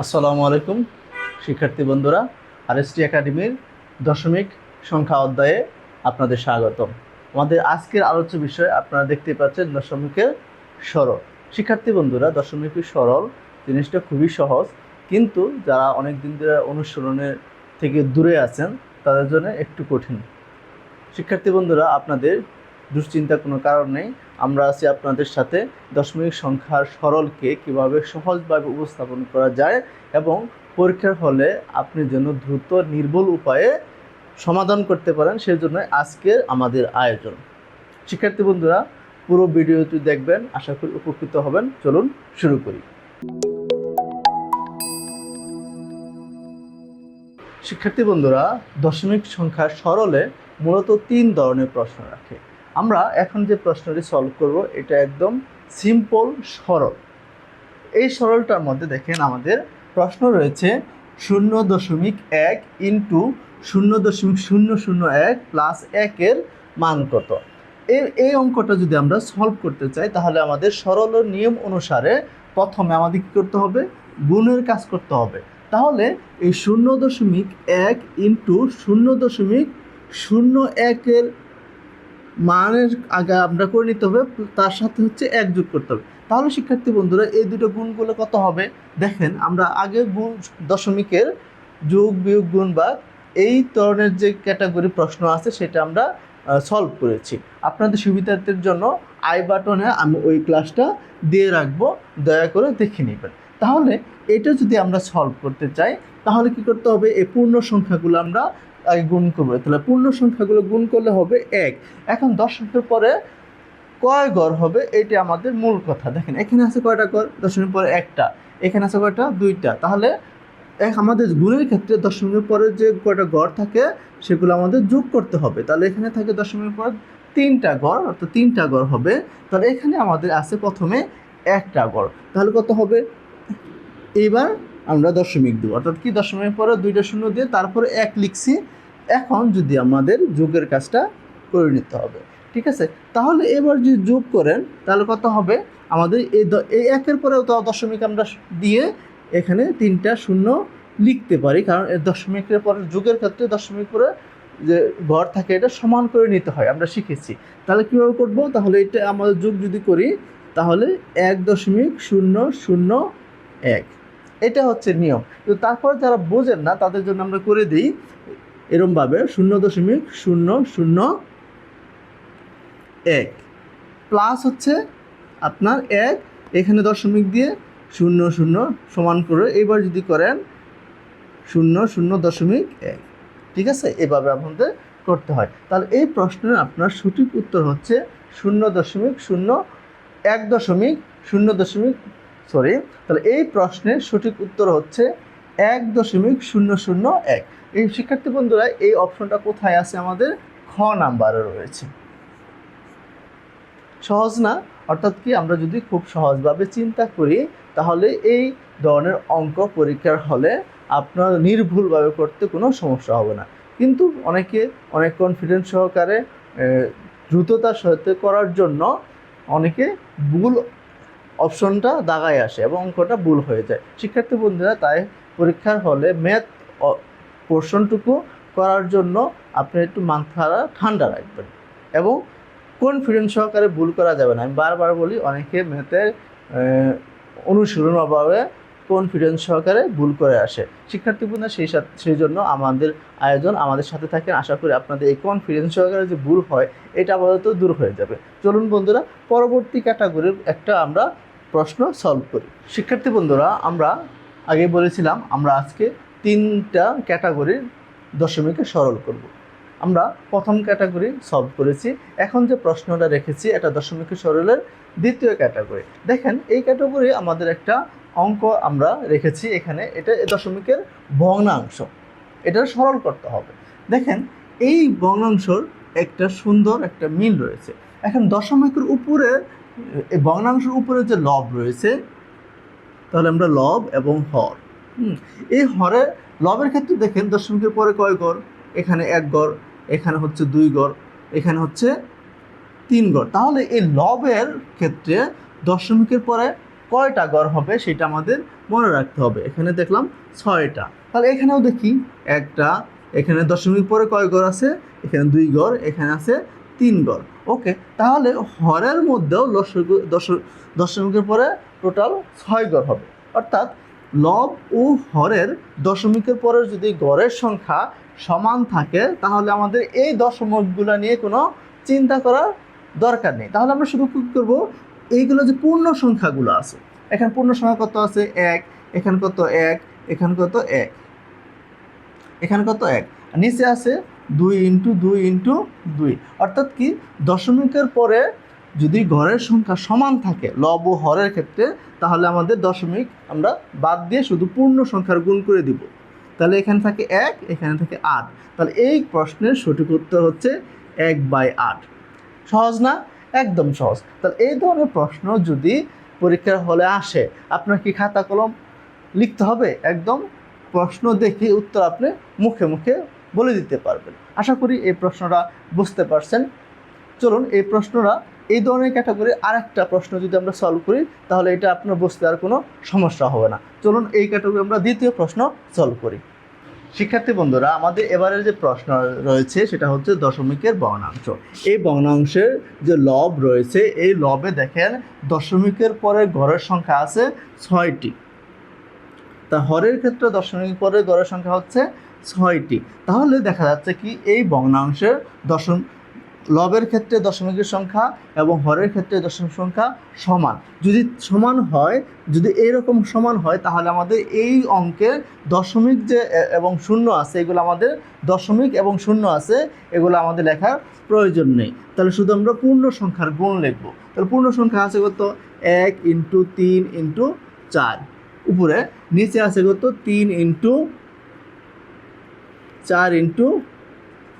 আসসালামু আলাইকুম, শিক্ষার্থী বন্ধুরা আর আরএসটি একাডেমির দশমিক সংখ্যা অধ্যায়ে আপনাদের স্বাগতম। আমাদের আজকের আলোচ্য বিষয় আপনারা দেখতে পাচ্ছেন দশমিকের সরল। শিক্ষার্থী বন্ধুরা, দশমিকের সরল জিনিসটা খুবই সহজ, কিন্তু যারা অনেক দিন ধরে অনুসরণের থেকে দূরে আছেন, তাদের জন্য একটু কঠিন। শিক্ষার্থী বন্ধুরা, আপনাদের দুশ্চিন্তা কোনো কারণ নেই। আমরা আছি আপনাদের সাথে। দশমিক সংখ্যার সরলকে কীভাবে সহজভাবে উপস্থাপন করা যায় এবং পরীক্ষার হলে আপনি যেন দ্রুত নির্ভুল উপায়ে সমাধান করতে পারেন, সেজন্য আজকের আমাদের আয়োজন। শিক্ষার্থী বন্ধুরা, পুরো ভিডিওটি দেখবেন, আশা করি উপকৃত হবেন। চলুন শুরু করি। শিক্ষার্থী বন্ধুরা, দশমিক সংখ্যার সরলে মূলত তিন ধরনের প্রশ্ন রাখে। আমরা এখন যে প্রশ্নটি সলভ করব, এটা একদম সিম্পল সরল। এই সরলটার মধ্যে দেখেন আমাদের প্রশ্ন রয়েছে শূন্য দশমিক এক ইন্টু শূন্য দশমিক শূন্য শূন্য এক প্লাস একের মান কত? এই এই অঙ্কটা যদি আমরা সলভ করতে চাই, তাহলে আমাদের সরল নিয়ম অনুসারে প্রথমে আমাদের কী করতে হবে? গুণের কাজ করতে হবে। তাহলে এই শূন্য দশমিক এক ইন্টু শূন্য দশমিক শূন্য একের মানের আগে আমরা করে নিতে হবে, তার সাথে হচ্ছে এক যোগ করতে হবে। তাহলে শিক্ষার্থী বন্ধুরা, এই দুটো গুণগুলো কত হবে? দেখেন, আমরা আগে গুণ দশমিকের যোগ, বিয়োগ, গুণ বা এই ধরনের যে ক্যাটাগরি প্রশ্ন আছে, সেটা আমরা সলভ করেছি। আপনাদের সুবিধার্থের জন্য আই বাটনে আমি ওই ক্লাসটা দিয়ে রাখব, দয়া করে দেখে নেবেন। তাহলে এটা যদি আমরা সলভ করতে চাই, তাহলে কি করতে হবে? এই পূর্ণ সংখ্যাগুলো আমরা আগে গুণ করব। তাহলে পূর্ণ সংখ্যাগুলো গুণ করলে হবে এক। এখন দশমিকের পরে কয় গড় হবে? এইটা আমাদের মূল কথা। দেখেন, এখানে আছে কয়টা গড়? দশমিক পরে একটা। এখানে আছে কয়টা? দুইটা। তাহলে এক আমাদের গুণের ক্ষেত্রে দশমিকের পরে যে কয়টা গড় থাকে, সেগুলো আমাদের যোগ করতে হবে। তাহলে এখানে থাকে দশমিকের পর তিনটা গড়, অর্থাৎ তিনটা গড় হবে। তাহলে এখানে আমাদের আছে প্রথমে একটা গড়। তাহলে কত হবে? এইবার আমরা দশমিক দেবো। অর্থাৎ কি? দশমিক পরে দুইটা শূন্য দিয়ে তারপরে এক লিখছি। এখন যদি আমাদের যোগের কাজটা করে নিতে হবে, ঠিক আছে? তাহলে এবার যদি যোগ করেন, তাহলে কত হবে? আমাদের এই এই একের পরেও তো দশমিক আমরা দিয়ে এখানে তিনটা শূন্য লিখতে পারি, কারণ এর দশমিকের পরে যুগের ক্ষেত্রে দশমিক পরে যে ঘর থাকে, এটা সমান করে নিতে হয়, আমরা শিখেছি। তাহলে কীভাবে করব? তাহলে এটা আমাদের যোগ যদি করি, তাহলে এক দশমিক শূন্য শূন্য এক। এটা হচ্ছে নিয়ম। তো তারপর যারা বোঝেন না, তাদের জন্য আমরা করে দিই এরমভাবে শূন্য দশমিক শূন্য শূন্য এক। প্লাস হচ্ছে আপনার এক, এখানে দশমিক দিয়ে শূন্য শূন্য সমান করে এবার যদি করেন শূন্য শূন্য দশমিক এক। ঠিক আছে? এভাবে আপনাদের করতে হয়। তাহলে এই প্রশ্নের আপনার সঠিক উত্তর হচ্ছে শূন্য দশমিক শূন্য এক দশমিক শূন্য দশমিক সরি তাহলে এই প্রশ্নের সঠিক উত্তর হচ্ছে এক দশমিক শূন্য শূন্য এক। এই শিক্ষার্থী বন্ধুরা, এই অপশনটা কোথায় আছে? আমাদের খ নাম্বারে রয়েছে। সহজ না? অর্থাৎ কি আমরা যদি খুব সহজভাবে চিন্তা করি, তাহলে এই ধরনের অঙ্ক পরীক্ষার হলে আপনার নির্ভুলভাবে করতে কোনো সমস্যা হবে না। কিন্তু অনেকে অনেক কনফিডেন্স সহকারে দ্রুততার সাথে করার জন্য অনেকে ভুল অপশনটা দাগায় আসে এবং অঙ্কটা ভুল হয়ে যায়। শিক্ষার্থী বন্ধুরা, তাই পরীক্ষার হলে ম্যাথ পোর্শনটুকু করার জন্য আপনি একটু মাথা ঠান্ডা রাখবেন। এবং কনফিডেন্স সহকারে ভুল করা যাবে না। আমি বারবার বলি, অনেকে ম্যাথের অনুশীলন অভাবে কনফিডেন্স সহকারে ভুল করে আসে। শিক্ষার্থী বন্ধুরা, সেই সাথে, সেই জন্য আমাদের আয়োজন আমাদের সাথে থাকেন। আশা করি আপনাদের এই কনফিডেন্স সহকারে যে ভুল হয়, এটা আপাতত দূর হয়ে যাবে। চলুন বন্ধুরা, পরবর্তী ক্যাটাগরির একটা আমরা প্রশ্ন সলভ করি। শিক্ষার্থী বন্ধুরা, আমরা আগে বলেছিলাম, আমরা আজকে তিনটা ক্যাটাগরির দশমিকে সরল করব। আমরা প্রথম ক্যাটাগরি সলভ করেছি, এখন যে প্রশ্নটা রেখেছি, এটা দশমিকের সরলের দ্বিতীয় ক্যাটাগরি। দেখেন, এই ক্যাটাগরি আমাদের একটা অঙ্ক আমরা রেখেছি এখানে, এটা দশমিকের ভগ্নাংশ। এটা সরল করতে হবে। দেখেন, এই ভগ্নাংশর একটা সুন্দর একটা মিল রয়েছে। এখন দশমিকের উপরে, এই ভগ্নাংশের উপরে যে লব রয়েছে তাহলে আমরা লব এবং হর। এই হরে, লবের ক্ষেত্রে দেখেন দশমিকের পরে কয় গড়? এখানে এক গড়, এখানে হচ্ছে দুই গড়, এখানে হচ্ছে তিন গড়। তাহলে এই লবের ক্ষেত্রে দশমিকের পরে কয়টা ঘর হবে সেটা আমাদের মনে রাখতে হবে। এখানে দেখলাম ছয়টা। তাহলে এখানেও দেখি একটা, এখানে দশমিক পরে কয় ঘর আছে? এখানে দুই ঘর এখানে আছে তিন ঘর ওকে, তাহলে হরের মধ্যেও দশ, দশমিকের পরে টোটাল ছয় ঘর হবে। অর্থাৎ লব ও হরের দশমিকের পরে যদি গড়ের সংখ্যা সমান থাকে, তাহলে আমাদের এই দশমিকগুলো নিয়ে কোনো চিন্তা করার দরকার নেই। তাহলে আমরা শুধু কী করব? এইগুলো যে পূর্ণ সংখ্যাগুলো আছে, এখানে পূর্ণ সংখ্যা কত আছে? এক। এখানে কত এক? এখানে কত এক? এখানে কত এক? নিচে আছে দুই ইন্টু দুই ইন্টু দুই। অর্থাৎ কি? দশমিকের পরে যদি ঘরের সংখ্যা সমান থাকে, লব ও হরের ক্ষেত্রে, তাহলে আমাদের দশমিক আমরা বাদ দিয়ে শুধু পূর্ণ সংখ্যার গুণ করে দিব। তাহলে এখানে থাকে এক, এখানে থাকে আট। তাহলে এই প্রশ্নের সঠিক উত্তর হচ্ছে এক বাই আট। সহজ না? একদম সহজ। তাহলে এই ধরনের প্রশ্ন যদি পরীক্ষার হলে আসে, আপনার কি খাতা কলম লিখতে হবে? একদম প্রশ্ন দেখে উত্তর আপনি মুখে মুখে বলে দিতে পারবেন। আশা করি এই প্রশ্নটা বুঝতে পারছেন। চলুন এই প্রশ্নটা এই ধরনের ক্যাটাগরি আরেকটা প্রশ্ন যদি আমরা সলভ করি, তাহলে এটা আপনার বুঝতে আর কোনো সমস্যা হবে না। চলুন এই ক্যাটাগরি আমরা দ্বিতীয় প্রশ্ন সলভ করি। শিক্ষার্থী বন্ধুরা, আমাদের এবারের যে প্রশ্ন রয়েছে, সেটা হচ্ছে দশমিকের বর্ণাংশ। এই বর্ণাংশের যে লব রয়েছে, এই লবে দেখেন দশমিকের পরে গড়ের সংখ্যা আছে ছয়টি। তা হরের ক্ষেত্রে দশমিক পরে গড়ের সংখ্যা হচ্ছে ছয়টি। তাহলে দেখা যাচ্ছে কি, এই ভগ্নাংশের দশম লবের ক্ষেত্রে দশমিকের সংখ্যা এবং হরের ক্ষেত্রে দশমিক সংখ্যা সমান। যদি সমান হয়, যদি এইরকম সমান হয়, তাহলে আমাদের এই অঙ্কের দশমিক যে এবং শূন্য আছে, এগুলো আমাদের দশমিক এবং শূন্য আছে, এগুলো আমাদের লেখার প্রয়োজন নেই। তাহলে শুধু আমরা পূর্ণ সংখ্যার গুণ লিখব। তাহলে পূর্ণ সংখ্যা আছে কত? এক ইন্টু তিন ইন্টু চার। উপরে, নিচে আছে কত? তিন ইন্টু চার ইন্টু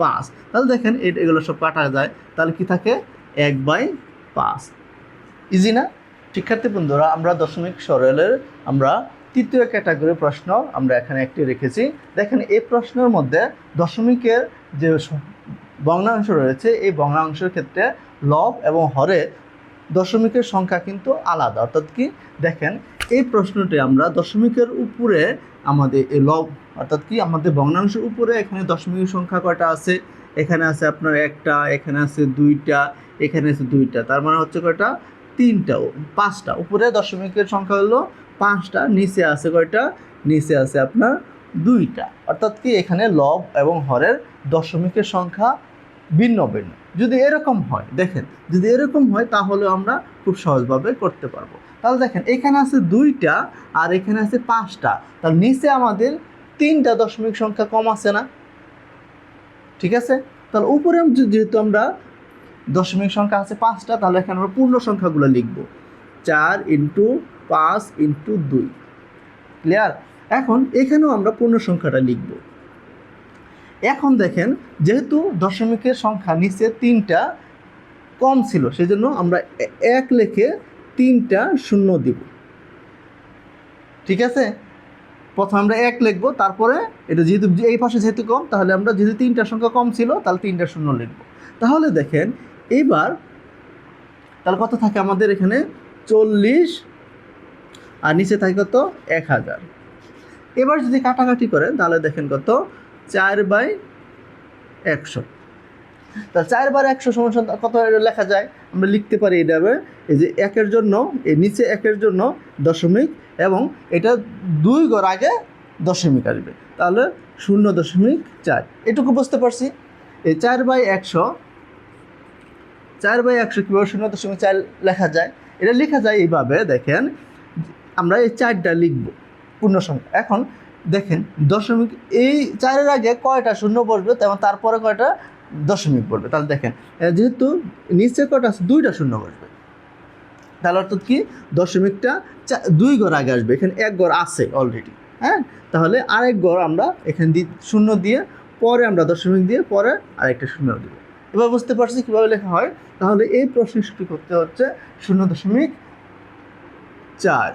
পাঁচ। তাহলে দেখেন এগুলো সব কাটা যায়। তাহলে কি থাকে? এক বাই পাঁচ। ইজি না? শিক্ষার্থী বন্ধুরা, আমরা দশমিক সরলের আমরা তৃতীয় ক্যাটাগরি প্রশ্ন আমরা এখানে একটি রেখেছি। দেখেন এই প্রশ্নের মধ্যে দশমিকের যে ভগ্নাংশ রয়েছে, এই ভগ্নাংশের ক্ষেত্রে লব এবং হরে দশমিকের সংখ্যা কিন্তু আলাদা। অর্থাৎ কি? দেখেন এই প্রশ্নটি আমরা দশমিকের উপরে আমাদের এই লব অর্থাৎ কি? আমাদের ভগ্নাংশের উপরে এখানে দশমিকের সংখ্যা কয়টা আছে? এখানে আছে আপনার একটা, এখানে আছে দুইটা, এখানে আছে দুইটা। তার মানে হচ্ছে কয়টা? তিনটা পাঁচটা। উপরে দশমিকের সংখ্যা হলো পাঁচটা, নিচে আছে কয়টা? নিচে আছে আপনার দুইটা। অর্থাৎ কি? এখানে লব এবং হরের দশমিকের সংখ্যা ভিন্ন ভিন্ন। যদি এরকম হয়, দেখেন, যদি এরকম হয়, তাহলে আমরা খুব সহজভাবে করতে পারব। তাহলে দেখেন, এখানে আছে দুইটা আর এখানে আছে পাঁচটা। তাহলে নিচে আমাদের তিনটা দশমিক সংখ্যা কম আছে না? ঠিক আছে? তাহলে উপরে যেহেতু আমরা দশমিক সংখ্যা আছে পাঁচটা, তাহলে এখানে আমরা পূর্ণ সংখ্যাগুলো লিখব। চার ইন্টু পাঁচ ইন্টু দুই। ক্লিয়ার? এখন এখানেও আমরা পূর্ণ সংখ্যাটা লিখব। এখন দেখেন, যেহেতু দশমিকের সংখ্যা নিচে তিনটা কম ছিল, সেজন্য আমরা এক লেখে তিনটা শূন্য দিব। ঠিক আছে? প্রথমে আমরা এক লিখব, তারপরে এটা যেহেতু এই পাশে যেহেতু কম, তাহলে আমরা যেহেতু তিনটা সংখ্যা কম ছিল, তাহলে তিনটা শূন্য লিখব। তাহলে দেখেন এইবার তাহলে কত থাকে আমাদের এখানে? চল্লিশ, আর নিচে থাকে কত? এক হাজার। এবার যদি কাটাকাটি করেন, তাহলে দেখেন কত? চার বাই একশো তা চার বার একশো সমান কত লেখা যায়? আমরা লিখতে পারি এভাবে এই যে একের জন্য, এই নিচে একের জন্য দশমিক এবং এটা দুই ঘর আগে দশমিক আসবে। তাহলে শূন্য দশমিক চার। এটুকু বুঝতে পারছি। এই চার বাই একশো, চার বাই একশো কীভাবে শূন্য দশমিক চার লেখা যায়? এটা লেখা যায় এইভাবে, দেখেন, আমরা এই চারটা লিখব পূর্ণ সংখ্যা। এখন দেখেন, দশমিক, এই চারের আগে কয়টা শূন্য বসবে? তেমন তারপরে কয়টা? দশমিক পড়বে। তাহলে দেখেন যেহেতু নিচে কয়টা আছে, দুইটা শূন্য বসবে। তাহলে অর্থাৎ কি? দশমিকটা দুই ঘর আগে আসবে। এখানে এক ঘর আছে অলরেডি হ্যাঁ? তাহলে আরেক ঘর আমরা এখানে দি, শূন্য দিয়ে, পরে আমরা দশমিক দিয়ে, পরে আরেকটা শূন্য দিব। এবার বুঝতে পারছি কীভাবে লেখা হয়? তাহলে এই প্রশ্ন প্রশ্নটি করতে হচ্ছে শূন্য দশমিক চার,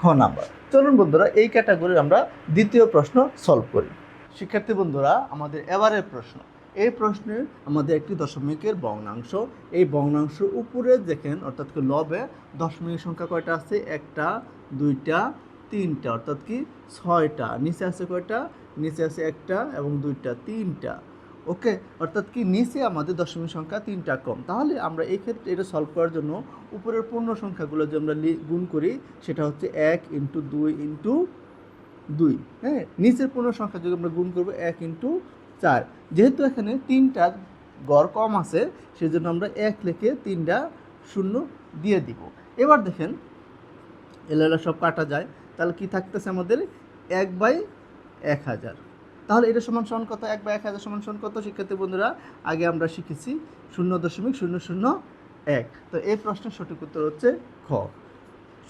খ নাম্বার। চলুন বন্ধুরা, এই ক্যাটাগরির আমরা দ্বিতীয় প্রশ্ন সলভ করি। শিক্ষার্থী বন্ধুরা, আমাদের এবারের প্রশ্ন। এই প্রশ্নে আমাদের একটি দশমিকের ভগ্নাংশ। এই ভগ্নাংশ উপরে দেখেন, অর্থাৎ কি লবে, দশমিকের সংখ্যা কয়টা আছে? একটা, দুইটা, তিনটা, অর্থাৎ কি ছয়টা। নিচে আছে কয়টা? নিচে আছে একটা এবং দুইটা, তিনটা। ওকে, অর্থাৎ কি নিচে আমাদের দশমিক সংখ্যা তিনটা কম। তাহলে আমরা এই ক্ষেত্রে এটা সলভ করার জন্য উপরের পূর্ণ সংখ্যাগুলো যে আমরা গুণ করি, সেটা হচ্ছে এক ইন্টু দুই ইন্টু দুই। হ্যাঁ নিচের পূর্ণ সংখ্যা যদি আমরা গুণ করব, এক ইন্টু চার। যেহেতু এখানে তিনটা গড় কম আছে, সেজন্য আমরা এক লেখে তিনটা শূন্য দিয়ে দিব। এবার দেখেন এলাকা সব কাটা যায়, তাহলে কি থাকতেছে আমাদের? এক বাই এক হাজার। তাহলে এটা সমান সমান কত? এক বাই এক হাজার সমান সমান কত? শিক্ষার্থী বন্ধুরা, আগে আমরা শিখেছি শূন্য দশমিক শূন্য শূন্য এক। তো এই প্রশ্নের সঠিক উত্তর হচ্ছে খ।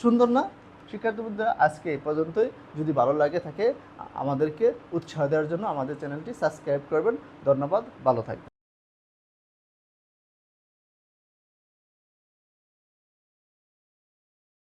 সুন্দর না? শিক্ষার্থী বন্ধুরা আজকে এই পর্যন্তই। যদি ভালো লাগে থাকে, আমাদেরকে উৎসাহ দেওয়ার জন্য আমাদের চ্যানেলটি সাবস্ক্রাইব করবেন। ধন্যবাদ, ভালো থাকবেন।